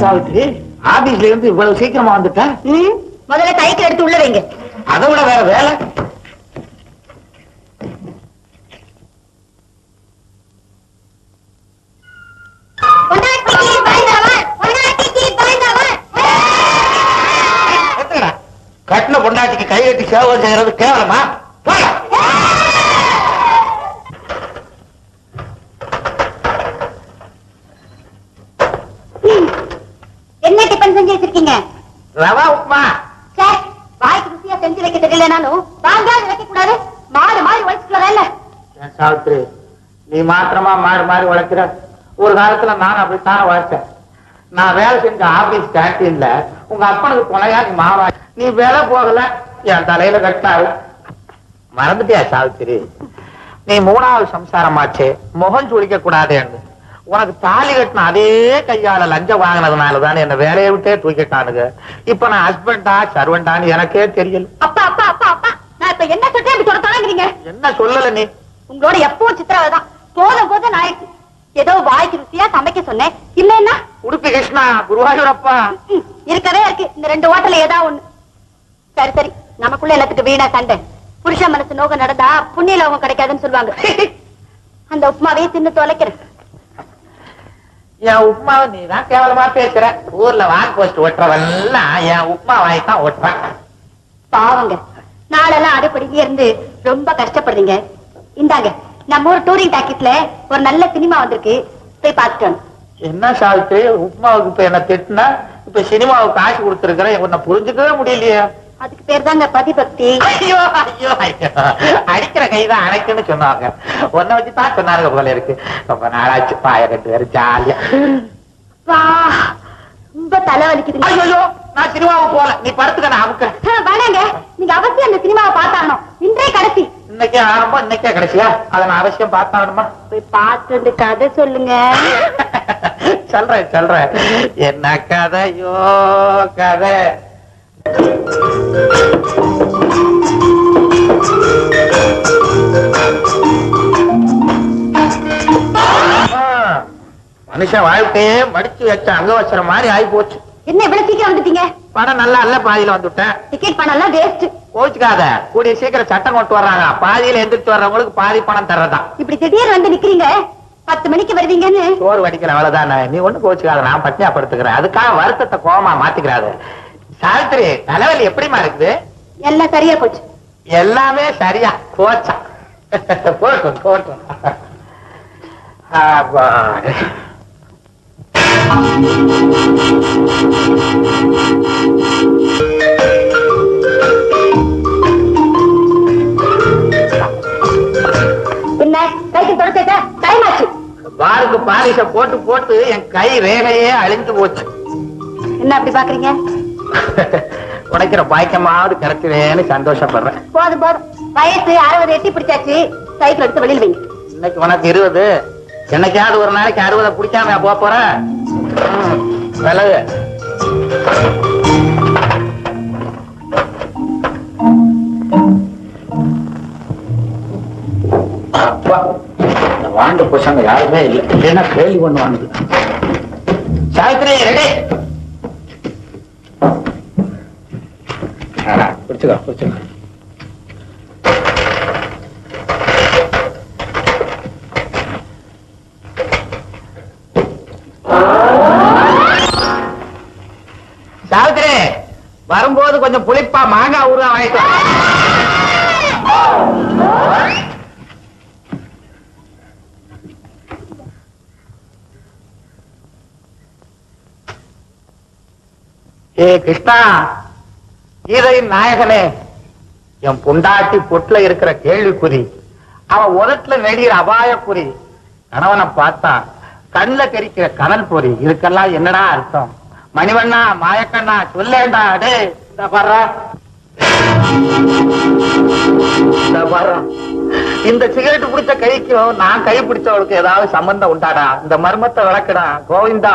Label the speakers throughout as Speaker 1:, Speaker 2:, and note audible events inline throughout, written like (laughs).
Speaker 1: சாவித்ரி ஆபீஸ்ல இருந்து இவ்வளவு சீக்கிரமா வந்துட்டா
Speaker 2: முதல்ல சைக்கிள் எடுத்து உள்ள வைங்க.
Speaker 1: அதை விட வேற வேலை? கட்டின பொண்டாட்டிக்கு கை கட்டி சேவை செய்யறது கேவலமா? போடா.
Speaker 2: என்ன டிபன் செஞ்சு வச்சிருக்கீங்க
Speaker 1: ரவா உப்புமா
Speaker 2: சார் வாய்க்கு ருசியா செஞ்சு வைக்க தெரியலனாலும் வாங்காது வைக்க கூடாது மாடு மாறி உழைச்சுக்கல
Speaker 1: ஏன் சாவித்ரி நீ மாத்திரமா மாறி மாறி உழைக்கிற? ஒரு காலத்துல நான் அப்படித்தான் உழைச்சேன். நான் வேலை செஞ்ச ஆபீஸ் கேன்டீன்ல உங்க அப்பனுக்கு துணையா நீ மாவா நீ வேலை போகல என் தலையில கட்டினாரு. மறந்துட்டியா சாவித்திரி? நீ மூணாவது சம்சாரமாச்சே முகம் சுளிக்க கூடாதேன்னு உனக்கு தாலி கட்டின அதே கையால லஞ்சம் வாங்கினதுனால தானே என்ன வேலையை விட்டே தூக்கிட்டானுங்க. இப்ப நான் ஹஸ்பண்டா சர்வெண்டான்னு எனக்கே தெரியல.
Speaker 2: அப்பா அப்பா அப்பா அப்பா. நான் இப்ப என்ன சொல்றேன் சொல்ல தொடங்குறீங்க
Speaker 1: என்ன சொல்லல நீ?
Speaker 2: உங்களோட எப்பவும் சித்திரவதான் போதும் போதும் நாய்க்கு ஏதோ வாய்க்கு ருசியா சமைக்க சொன்னேன். இல்லைன்னா?
Speaker 1: உடுப்பி கிருஷ்ணா குருவாயூரப்பா.
Speaker 2: இருக்கவே இருக்கு. இந்த ரெண்டு ஹோட்டல்ல ஏதாவது ஒண்ணு. சரி சரி. நமக்குள்ள எல்லாத்துக்கு வீணா சண்டை. புருஷ மனசு நோக நடந்தா புண்ணிய லோகம் கிடைக்காதுன்னு சொல்லுவாங்க. (laughs) அந்த உப்புமாவே தின்னு தொலைக்கிறேன்.
Speaker 1: என் உப்மாவை நீ தான் கேவலமா பேசுற? ஊர்ல வாக் போஸ்ட் ஓட்டுறவெல்லாம் என் உப்மா வாங்கி தான் ஓட்டுறான்
Speaker 2: பாவங்க. நாளெல்லாம் அடுப்படியிலே இருந்து ரொம்ப கஷ்டப்படுறீங்க. இந்தாங்க நம்ம ஊர் டூரிங் டாக்கெட்ல ஒரு நல்ல சினிமா வந்திருக்கு. போய் பார்த்துட்டு வாங்க.
Speaker 1: என்ன சாவித்து உப்மாவுக்கு இப்ப என்ன திட்டுனா? இப்ப சினிமாவுக்கு காசு கொடுத்துருக்கிறேன் உன்னை புரிஞ்சுக்கவே முடியலையே.
Speaker 2: அதுக்கு பேர் தாங்க பதிபக்தி.
Speaker 1: ஐயோ ஐயோ ஐயோ. அடிக்கிற கைதான் அணைக்குன்னு சொன்னாங்க. உன்னை வச்சு தான் சொன்னாங்க போல இருக்கு. ரொம்ப நாளாச்சு பாய ரெண்டு பேரும் ஜாலியா.
Speaker 2: வா ரொம்ப தலை வலிக்குதுங்க.
Speaker 1: ஐயோ நான் சினிமாவுக்கு போல நீ படுத்துக்க நான் அமுக்கிறேன்
Speaker 2: வேணாங்க. நீங்க அவசியம் அந்த சினிமாவை பார்த்தாகணும். இன்றே கடைசி.
Speaker 1: இன்னைக்கே ஆரம்பம் இன்னைக்கே கடைசியா? அதை நான் அவசியம் பார்த்தாகணுமா
Speaker 2: போய் பார்த்துட்டு கதை சொல்லுங்க. (laughs)
Speaker 1: சொல்றேன் சொல்றேன். என்ன கதையோ கதை. மனுஷன் வாழ்க்கையே மடிச்சு வச்ச அங்கவசர மாதிரி ஆகி போச்சு
Speaker 2: என்ன இவ்வளவு சீக்கிரம் வந்துட்டீங்க?
Speaker 1: படம் நல்லா அல்ல பாதியில வந்துட்டேன்.
Speaker 2: டிக்கெட் பணம் எல்லாம் வேஸ்ட்
Speaker 1: கோச்சுக்காத கூடிய சீக்கிரம் சட்டம் கொண்டு வர்றாங்க. பாதியில எந்திரிச்சு வர்றவங்களுக்கு பாதி பணம் தர்றதான்
Speaker 2: இப்படி திடீர்னு வந்து நிக்கிறீங்க. பத்து மணிக்கு வருவீங்கன்னு.
Speaker 1: சோறு வடிக்கிற வேலைதானே. நீ ஒண்ணு கோச்சுக்காத நான் பட்டினியா படுத்துக்கிறேன் அதுக்காக வருத்தத்தை கோவமா மாத்திக்கிறாது. சாவித்திரி தலைவலி எப்படிமா இருக்குது?
Speaker 2: எல்லாம் சரியா போச்சு.
Speaker 1: எல்லாமே சரியா கோச்சா போட்டும் போட்டும்.
Speaker 2: என்ன? கைக்கு தொடச்சா டைம் ஆச்சு
Speaker 1: பாருக்கு பாலிஷ போட்டு போட்டு என் கை ரேகையே அழிஞ்சு போச்சு.
Speaker 2: என்ன அப்படி பாக்குறீங்க? (laughs)
Speaker 1: உடைக்கிற பாய்க்கமாவது கிடைக்கிறேன்னு சந்தோஷப்படுறேன்.
Speaker 2: போதும் போதும். வயசு அறுபது எட்டி பிடிச்சாச்சு. சைக்கிள் எடுத்து வெளியில் வைங்க.
Speaker 1: இன்னைக்கு உனக்கு இருபது. என்னைக்காவது ஒரு நாளைக்கு அறுபதை பிடிக்காம போக போற ம், விலகு வாண்டு பசங்க யாருமே இல்லை. இல்லைன்னா கேள்வி பண்ணுவாங்க சாவித்திரி ரெடி வரும்போது கொஞ்சம் புளிப்பா மாங்காய் ஊறுகா வாங்கிட்டு ஏ கிருஷ்ணா கீதையின் நாயகனே என் பொண்டாட்டி பொட்டுல இருக்கிற கேள்விக்குறி அவன் உதட்டுல நெடிகிற அபாயக்குறி கணவனை பார்த்தா கண்ணுல தெரிக்கிற கனல் பொறி இதுக்கெல்லாம் என்னடா அர்த்தம்? மணிவண்ணா மாயக்கண்ணா சொல்லேண்டா அடே இந்த பாருடா. இந்த பாருடா. இந்த சிகரெட் பிடிச்ச கைக்கும் நான் கை பிடிச்சவளுக்கு ஏதாவது சம்பந்தம் உண்டாடா? இந்த மர்மத்தை விளக்குடா. கோவிந்தா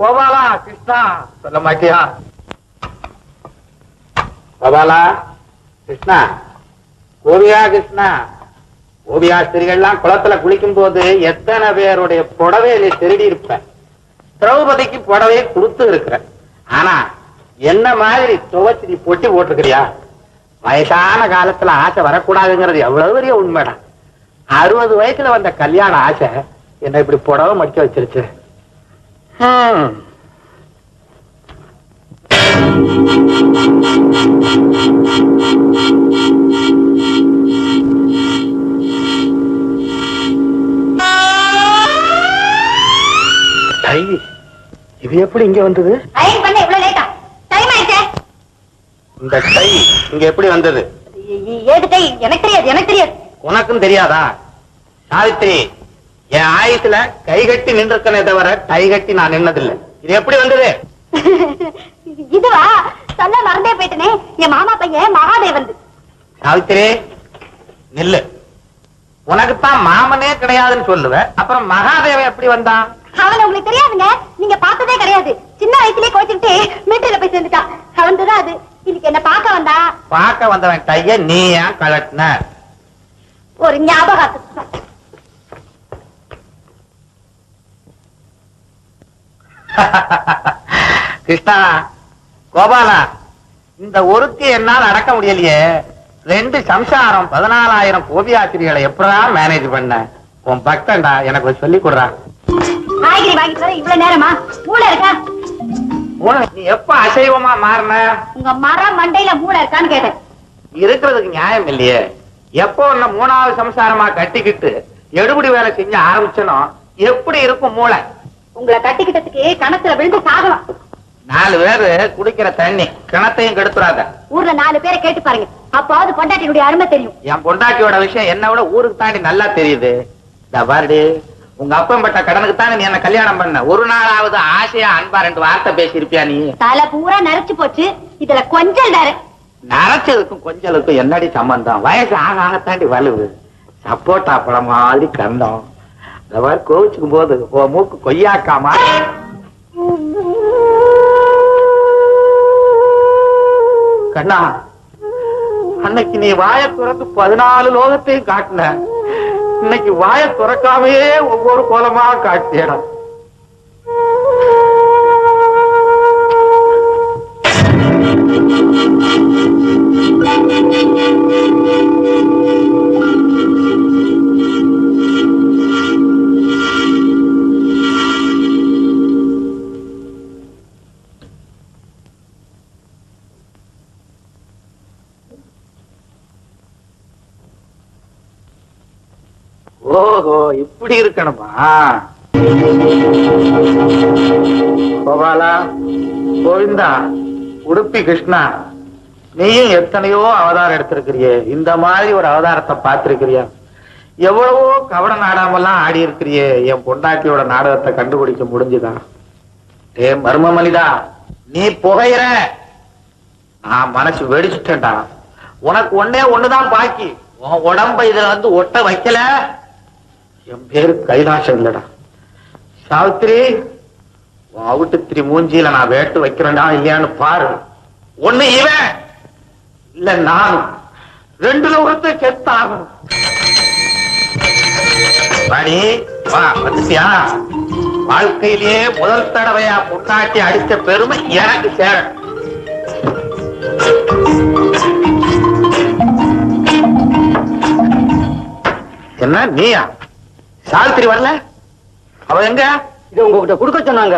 Speaker 1: கோபாலா கிருஷ்ணா சொல்ல மாட்டியா? கோபாலா கிருஷ்ணா கோபியா கிருஷ்ணா. ஓவியாஸ்திரிகள்லாம் குளத்துல குளிக்கும் போது எத்தனை பேருடைய புடவையில திருடி இருப்பேன். திரௌபதிக்கு புடவையை கொடுத்து இருக்கிற ஆனா என்ன மாதிரி துவச்சு நீ பொட்டி போட்டிருக்கிறியா வயசான காலத்துல ஆசை வரக்கூடாதுங்கிறது எவ்வளவு பெரிய உண்மைடா அறுபது வயசுல வந்த கல்யாண ஆசை என்ன இப்படி புடவை மடிக்க வச்சிருச்சு ஹம். you. இது எப்படி இங்க வந்தது?
Speaker 2: அயன் பண்ண இவ்வளவு லேட்டா டைம் ஆயிடுச்சே.
Speaker 1: இந்த டை இங்க எப்படி வந்தது?
Speaker 2: ஏது டை எனக்கு தெரியாது எனக்கு தெரியாது.
Speaker 1: உனக்கும் தெரியாதா? சாவித்திரி என் ஆயுசுல கை கட்டி நின்றுக்கனே தவிர டை கட்டி நான் நின்னதில்லை. இது எப்படி வந்தது? (laughs)
Speaker 2: இதுவா? சொல்ல மறந்தே போயிட்டனே. என் மாமா பையன் மகாதேவன்.
Speaker 1: சாவித்திரி நில்லு. உனக்குத்தான் மாமனே கிடையாதுன்னு சொல்லுவ. அப்புறம் மகாதேவன் எப்படி வந்தான்?
Speaker 2: அவன் உங்களுக்கு தெரியாதுங்க. நீங்க பார்த்ததே கிடையாது. சின்ன வயசுலயே கோச்சுக்கிட்டு மீட்டர்ல போய் சேர்ந்துட்டான் அவன் தான் அது இன்னைக்கு என்ன பார்க்க வந்தா.
Speaker 1: பார்க்க வந்தவன் டைய நீ ஏன் கலட்டின
Speaker 2: ஒரு ஞாபகம் (laughs)
Speaker 1: கிருஷ்ணா கோபாலா இந்த ஒருத்தி என்னால் அடக்க முடியலையே. ரெண்டு சம்சாரம் பதினாலாயிரம் கோபியாசிரிகளை எப்படா மேனேஜ் பண்ண? உன் பக்தன்டா எனக்கு சொல்லி கொடுறா
Speaker 2: காய்கறி வாங்கிட்டு வர இவ்வளவு நேரமா? மூளை இருக்கா?
Speaker 1: உன- நீ எப்ப அசைவமா மாறின?
Speaker 2: உங்க மரம் மண்டையில மூளை இருக்கான்னு கேட்டேன்.
Speaker 1: இருக்கிறதுக்கு நியாயம் இல்லையே. எப்போ உன்னை மூணாவது சம்சாரமா கட்டிக்கிட்டு எடுபடி வேலை செஞ்சு ஆரம்பிச்சனோ எப்படி இருக்கும் மூளை?
Speaker 2: உங்களை கட்டிக்கிட்டதுக்கு கணத்துல விழுந்து சாகலாம்.
Speaker 1: நாலு பேரு குடிக்கிற தண்ணி கிணத்தையும் கெடுத்துறாத.
Speaker 2: ஊர்ல நாலு பேரை கேட்டு பாருங்க. அப்பாவது பொண்டாட்டினுடைய அருமை தெரியும்.
Speaker 1: என் பொண்டாட்டியோட விஷயம் என்ன விட ஊருக்கு தாண்டி நல்லா தெரியுது. இந்த பாருடி. உங்க அப்பன் பட்ட கடனுக்கு தானே நீ என்ன கல்யாணம் பண்ண? ஒரு நாளாவது ஆசையா அன்பா ரெண்டு வார்த்தை பேசியிருப்பியா நீ?
Speaker 2: தலை பூரா நரைச்சு போச்சு. இதுல கொஞ்சம்
Speaker 1: நரைச்சதுக்கும் கொஞ்சலுக்கும் என்னடி சம்பந்தம்? வயசு ஆக ஆகத்தாண்டி வலுவு. சப்போட்டா பழம் மாதிரி கந்தம் இந்த மாதிரி கோவிச்சுக்கும் போது உன் மூக்கு கொய்யாக்கா மாதிரி. கண்ணா அன்னைக்கு நீ வாய துறந்து பதினாலு லோகத்தையும் காட்டின. இன்னைக்கு வாய துறக்காமையே ஒவ்வொரு கோலமா காட்டியடா. ஓஹோ இப்படி இருக்கணுமா? கோபாலா கோவிந்தா உடுப்பி கிருஷ்ணா நீயும் எத்தனையோ அவதாரம் எடுத்திருக்கிறியே? இந்த மாதிரி ஒரு அவதாரத்தை பார்த்திருக்கிறியா? எவ்வளவோ கவன நாடாமெல்லாம் ஆடி இருக்கிறியே. என் பொண்டாட்டியோட நாடகத்தை கண்டுபிடிக்க முடிஞ்சுதா? ஏ மர்மமலிதா நீ புகையிற. நான் மனசு வெடிச்சுட்டேன்டா. உனக்கு ஒண்ணே ஒண்ணுதான் பாக்கி. உன் உடம்ப இதுல வந்து ஒட்ட வைக்கல. என் பேரு கைலாசம் இல்லடா. சாவித்திரி வாவிட்டு அவுட்டுத்திரி மூஞ்சியில நான் வேட்டு வைக்கிறேன்டா இல்லையான்னு பாரு. ஒண்ணு இவன் இல்ல நான். ரெண்டு லோகத்தை செத்தாகணும் வாடி வா வந்துட்டியா வாழ்க்கையிலேயே முதல் தடவையா பொண்டாட்டி அடித்த பெருமை எனக்கு சேரணும் என்ன நீயா? சாவித்திரி வரல? அவ எங்க?
Speaker 3: இது உங்ககிட்ட கொடுக்க சொன்னாங்க.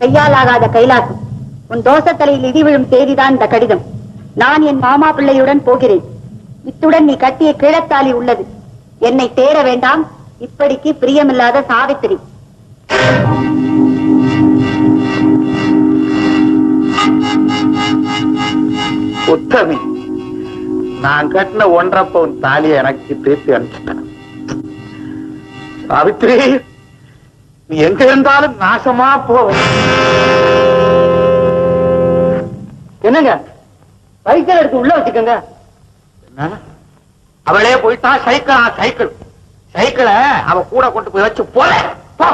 Speaker 2: கையாலாகாத கைலாசம். உன் தோசத்தலையில் இடி விழும் செய்திதான் இந்த கடிதம். நான் என் மாமா பிள்ளையுடன் போகிறேன். இத்துடன் நீ கட்டிய கிழத்தாலி உள்ளது. என்னை தேர வேண்டாம். இப்படிக்கு பிரியமில்லாத சாவித்திரி.
Speaker 1: உத்தமி நான் கட்டின ஒன்றரை பவுன் தாலியை எனக்கு திருப்பி அனுப்பிச்சிட்டேன். சாவித்திரி நீ எங்க இருந்தாலும் நாசமா போ
Speaker 3: என்னங்க? சைக்கிள் எடுத்து உள்ள வச்சுக்கோங்க?
Speaker 1: அவளே போயிட்டா சைக்கிளா? சைக்கிள். சைக்கிளை அவ கூட கொண்டு போய் வச்சு போல போ.